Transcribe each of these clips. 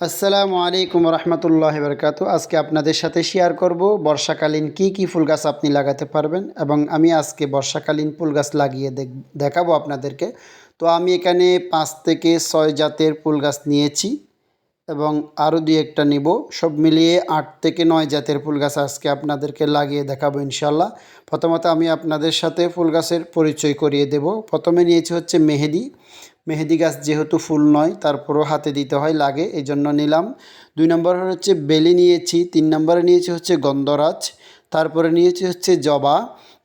আসসালামু আলাইকুম রহমতুল্লাহ বরকাত। আজকে আপনাদের সাথে শেয়ার করব বর্ষাকালীন কি কি ফুল গাছ আপনি লাগাতে পারবেন এবং আমি আজকে বর্ষাকালীন ফুল গাছ লাগিয়ে দেখ দেখাবো আপনাদেরকে। তো আমি এখানে পাঁচ থেকে ছয় জাতের ফুল গাছ নিয়েছি এবং আরও দুই একটা নিব। সব মিলিয়ে আট থেকে নয় জাতের ফুল গাছ আজকে আপনাদেরকে লাগিয়ে দেখাবো ইনশাল্লাহ প্রথমত আমি আপনাদের সাথে ফুল গাছের পরিচয় করিয়ে দেব। প্রথমে নিয়েছি হচ্ছে মেহেদি। মেহেদি গাছ যেহেতু ফুল নয়, তারপরও হাতে দিতে হয়, লাগে এই জন্য নিলাম। দুই নম্বর হচ্ছে বেলি নিয়েছি, তিন নম্বরে নিয়েছি হচ্ছে গন্ধরাজ, তারপরে নিয়েছি হচ্ছে জবা,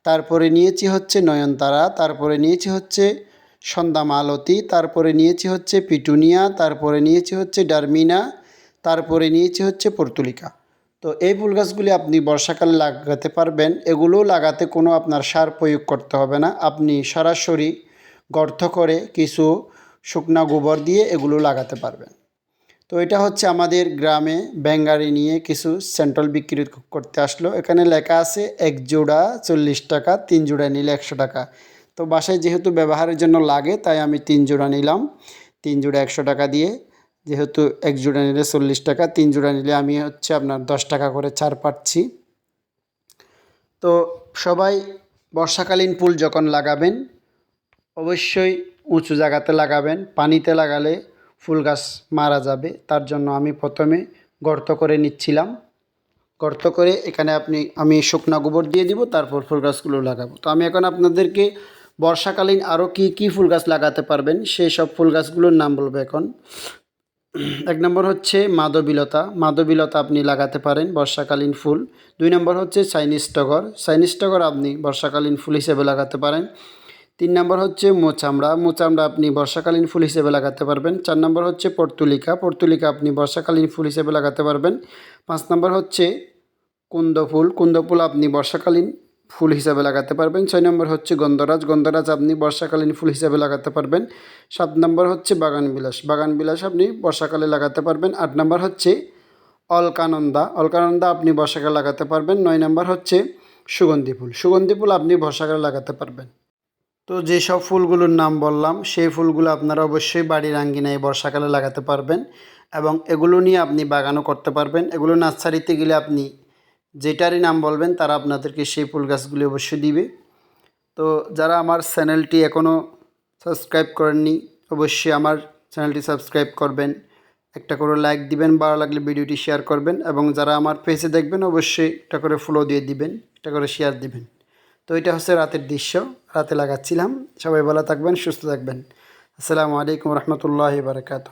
তারপরে নিয়েছি হচ্ছে নয়নতারা, তারপরে নিয়েছি হচ্ছে সন্ধ্যা মালতী তারপরে নিয়েছি হচ্ছে পিটুনিয়া, তারপরে নিয়েছি হচ্ছে ডারমিনা, তারপরে নিয়েছি হচ্ছে পর্তুলিকা। তো এই ফুল গাছগুলি আপনি বর্ষাকালে লাগাতে পারবেন এগুলো লাগাতে কোনো আপনার সার প্রয়োগ করতে হবে না। আপনি সরাসরি গর্ত করে কিছু শুকনা গোবর দিয়ে এগুলো লাগাতে পারবেন। তো এটা হচ্ছে আমাদের গ্রামে ব্যাঙ্গারি নিয়ে কিছু সেন্ট্রাল বিক্রি করতে আসলো। এখানে লেখা আছে, এক জোড়া চল্লিশ টাকা, তিন জোড়া নিলে একশো টাকা। তো বাসায় যেহেতু ব্যবহারের জন্য লাগে, তাই আমি তিন জোড়া নিলাম। তিন জোড়া একশো টাকা দিয়ে। যেহেতু এক জোড়া নিলে চল্লিশ টাকা, তিন জোড়া নিলে আমি হচ্ছে আপনার দশ টাকা করে ছাড় পাচ্ছি। তো সবাই বর্ষাকালীন ফুল যখন লাগাবেন অবশ্যই উঁচু জায়গাতে লাগাবেন। পানিতে লাগালে ফুল গাছ মারা যাবে। তার জন্য আমি প্রথমে গর্ত করে নিচ্ছিলাম। গর্ত করে এখানে আপনি, আমি শুকনা গোবর দিয়ে দিব, তারপর ফুল গাছগুলো লাগাবো। তো আমি এখন আপনাদেরকে বর্ষাকালীন আরও কি কি ফুল গাছ লাগাতে পারবেন, সেই সব ফুল গাছগুলোর নাম বলব এখন। এক নম্বর হচ্ছে মাধবীলতা মাধবীলতা আপনি লাগাতে পারেন বর্ষাকালীন ফুল। দুই নম্বর হচ্ছে চাইনিজ টগর। চাইনিজ টগর আপনি বর্ষাকালীন ফুল হিসেবে লাগাতে পারেন। তিন নম্বর হচ্ছে মোচামড়া। মোচামড়া আপনি বর্ষাকালীন ফুল হিসেবে লাগাতে পারবেন। চার নম্বর হচ্ছে পর্তুলিকা। পর্তুলিকা আপনি বর্ষাকালীন ফুল হিসেবে লাগাতে পারবেন। পাঁচ নম্বর হচ্ছে কুন্দ ফুল কুন্দ ফুল আপনি বর্ষাকালীন ফুল হিসাবে লাগাতে পারবেন। ছয় নম্বর হচ্ছে গন্ধরাজ। গন্ধরাজ আপনি বর্ষাকালীন ফুল হিসাবে লাগাতে পারবেন। সাত নম্বর হচ্ছে বাগান বিলাস বাগান বিলাস আপনি বর্ষাকালে লাগাতে পারবেন। আট নম্বর হচ্ছে অলকানন্দা। অলকানন্দা আপনি বর্ষাকালে লাগাতে পারবেন। নয় নম্বর হচ্ছে সুগন্ধি ফুল। সুগন্ধি ফুল আপনি বর্ষাকালে লাগাতে পারবেন। তো যেসব ফুলগুলোর নাম বললাম, সেই ফুলগুলো আপনারা অবশ্যই বাড়ির আঙ্গিনায় বর্ষাকালে লাগাতে পারবেন এবং এগুলো নিয়ে আপনি বাগানও করতে পারবেন। এগুলো নার্সারিতে গেলে আপনি যেটারই নাম বলবেন, তারা আপনাদেরকে সেই ফুল গাছগুলি অবশ্যই দিবে। তো যারা আমার চ্যানেলটি এখনও সাবস্ক্রাইব করেননি, অবশ্যই আমার চ্যানেলটি সাবস্ক্রাইব করবেন, একটা করে লাইক দিবেন, ভালো লাগলে ভিডিওটি শেয়ার করবেন এবং যারা আমার পেজে দেখবেন, অবশ্যই একটা করে ফলো দিয়ে দিবেন, একটা করে শেয়ার দিবেন। তো এটা হচ্ছে রাতের দৃশ্য। রাতে লাগাচ্ছিলাম। সবাই ভালো থাকবেন সুস্থ থাকবেন। আসসালামু আলাইকুম রহমতুল্লাহ বারকাত